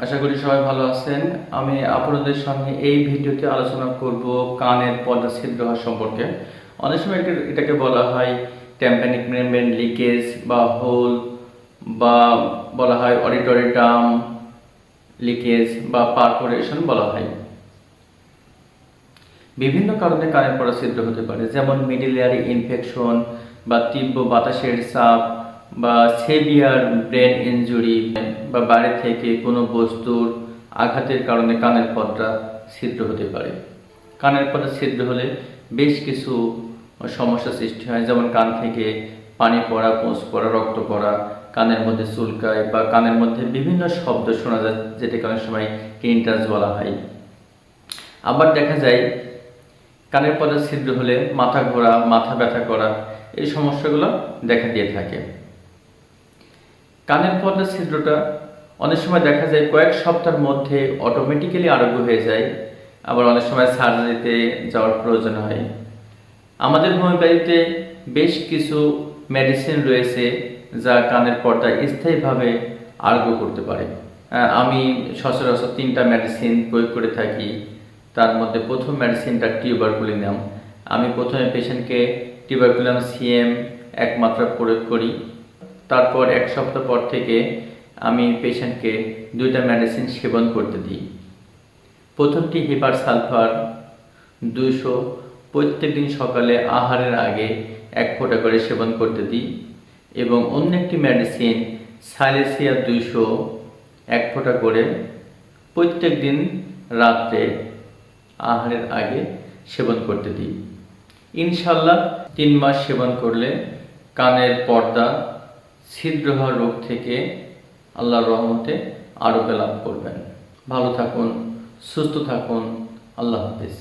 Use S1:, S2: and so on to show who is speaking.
S1: আছেন। আমি আপনাদের সঙ্গে এই ভিডিওতে আলোচনা করব কানের পর্দা ছিদ্র হওয়া সম্পর্কে। অনেক সময় এটাকে- বলা হয় ট্যাম্পানিক মেমব্রেন লিকেজ বা হোল বা বলা হয় অডিটরি ডাম লিকেজ বা পারফোরেশন বলা হয়। বিভিন্ন কারণে কানের পড়া ছিদ্র হতে পারে, যেমন মিডিল মিডিলিয়ারি ইনফেকশন বা তীব্র বাতাসের চাপ বা সেভিয়ার, ব্রেন ইনজুরি, বা বাইরে থেকে কোনো বস্তুর আঘাতের কারণে কানের পর্দা ছিদ্র হতে পারে। কানের পর্দা ছিদ্র হলে বেশ কিছু সমস্যা সৃষ্টি হয়, যেমন কান থেকে পানি পড়া পোঁচ পড়া, রক্ত পড়া, কানের মধ্যে চুলকায় বা কানের মধ্যে বিভিন্ন শব্দ শোনা যায়, যেটাকে অনেক সময় টিনটাস বলা হয়। আবার দেখা যায়, কানের পর্দা ছিদ্র হলে মাথা ঘোরা, মাথা ব্যথা করা, এই সমস্যাগুলো দেখা দিয়ে থাকে। কানের পর্দা ছিদ্রটা অনেক সময় দেখা যায় কয়েক সপ্তাহের মধ্যে অটোমেটিক্যালি আরোগ্য হয়ে যায়, আবার অনেক সময় সার্জারিতে যাওয়ার প্রয়োজন হয়। আমাদের হোমিওপ্যাথিতে বেশ কিছু মেডিসিন রয়েছে যা কানের পর্দা স্থায়ীভাবে আরোগ্য করতে পারে। আমি সচরাচর তিনটা মেডিসিন প্রয়োগ করে থাকি। তার মধ্যে প্রথম মেডিসিনটা টিউবারকুলিনাম আমি প্রথমে পেশেন্টকে টিউবারকুলিনাম সিএম এক মাত্রা প্রয়োগ করি। তারপর এক সপ্তাহ পর থেকে আমি পেশেন্টকে দুইটা মেডিসিন সেবন করতে দিই। প্রথমটি হিপার সালফার দুইশো, প্রত্যেক দিন সকালে আহারের আগে এক ফোঁটা করে সেবন করতে দিই এবং অন্য একটি মেডিসিন সাইলেসিয়া দুইশো, এক ফোঁটা করে প্রত্যেক দিন রাত্রে আহারের আগে সেবন করতে দিই। ইনশাল্লাহ তিন মাস সেবন করলে কানের পর্দা ছিদ্র হওয়ার রোগ থেকে আল্লাহর রহমতে আরোগ্য লাভ করবেন। ভালো থাকুন, সুস্থ থাকুন, আল্লাহ হাফিজ।